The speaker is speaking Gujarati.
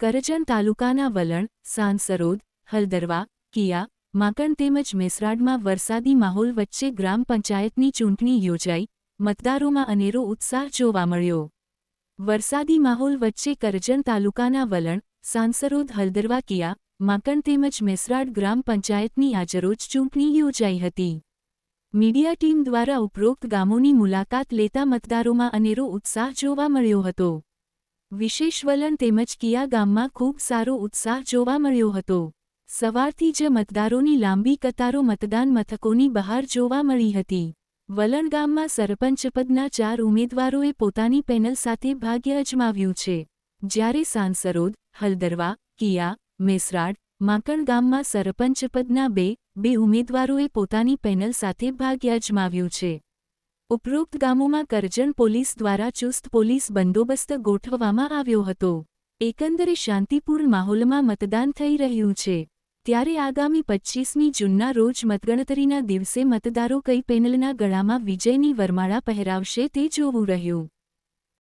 કરજણ તાલુકાના વલણ, સાંસરોદ, હલદરવા, કિયા, માકણ તેમજ મેસરાડમાં વરસાદી માહોલ વચ્ચે ગ્રામ પંચાયતની ચૂંટણી યોજાઈ, મતદારોમાં અનેરો ઉત્સાહ જોવા મળ્યો. વરસાદી માહોલ વચ્ચે કરજણ તાલુકાના વલણ, સાંસરોદ, હલદરવા, કિયા, માકણ તેમજ મેસરાડ ગ્રામ પંચાયતની આજરોજ ચૂંટણી યોજાઈ હતી. મીડિયા ટીમ દ્વારા ઉપરોક્ત ગામોની મુલાકાત લેતા મતદારોમાં અનેરો ઉત્સાહ જોવા મળ્યો હતો. વિશેષ વલણ તેમજ કિયા ગામમાં ખૂબ સારો ઉત્સાહ જોવા મળ્યો હતો. સવારથી જ મતદારોની લાંબી કતારો મતદાન મથકોની બહાર જોવા મળી હતી. વલણ ગામમાં સરપંચ પદના ચાર ઉમેદવારોએ પોતાની પેનલ સાથે ભાગ્ય અજમાવ્યું છે. જ્યારે સાંસરોદ, હલદરવા, કિયા મેસરાડ માકણ ગામમાં સરપંચ પદના બે બે ઉમેદવારોએ પોતાની પેનલ સાથે ભાગ્ય અજમાવ્યું છે. ઉપરોક્ત ગામોમાં કરજણ પોલીસ દ્વારા ચુસ્ત પોલીસ બંદોબસ્ત ગોઠવવામાં આવ્યો હતો. એકંદરે શાંતિપૂર્ણ માહોલમાં મતદાન થઈ રહ્યું છે. ત્યારે આગામી પચ્ચીસમી જૂનના રોજ મતગણતરીના દિવસે મતદારો કઈ પેનલના ગળામાં વિજયની વરમાળા પહેરાવશે તે જોવું રહ્યું.